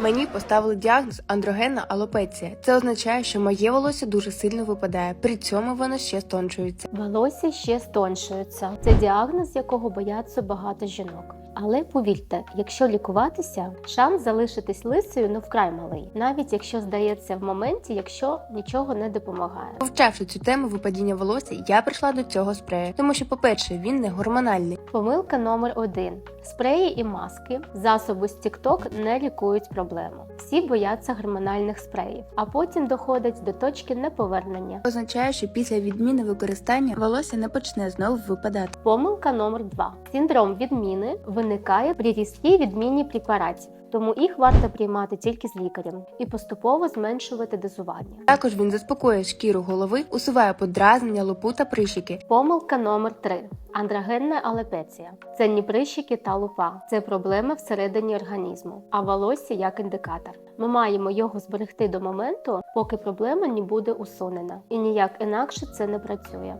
Мені поставили діагноз андрогенна алопеція. Це означає, що моє волосся дуже сильно випадає. При цьому воно ще стончується. Волосся ще стоншується. Це діагноз, якого бояться багато жінок. Але повірте, якщо лікуватися, шанс залишитись лисою ну вкрай малий, навіть якщо здається в моменті, якщо нічого не допомагає. Вивчавши цю тему випадіння волосся, я прийшла до цього спрею, тому що, по-перше, він не гормональний. Помилка номер один: спреї і маски, засоби з TikTok не лікують проблему. Всі бояться гормональних спреїв, а потім доходять до точки неповернення. Означає, що після відміни використання волосся не почне знову випадати. Помилка номер 2 Синдром відміни виникає при різкій відміні препаратів, тому їх варто приймати тільки з лікарем і поступово зменшувати дозування. Також він заспокоює шкіру голови, усуває подразнення, лопу та прищики. Помилка номер 3 Андрогенна алепеція. Це не прищики та лупа, це проблеми всередині організму, а волосся як індикатор. Ми маємо його зберегти до моменту, поки проблема не буде усунена, і ніяк інакше це не працює.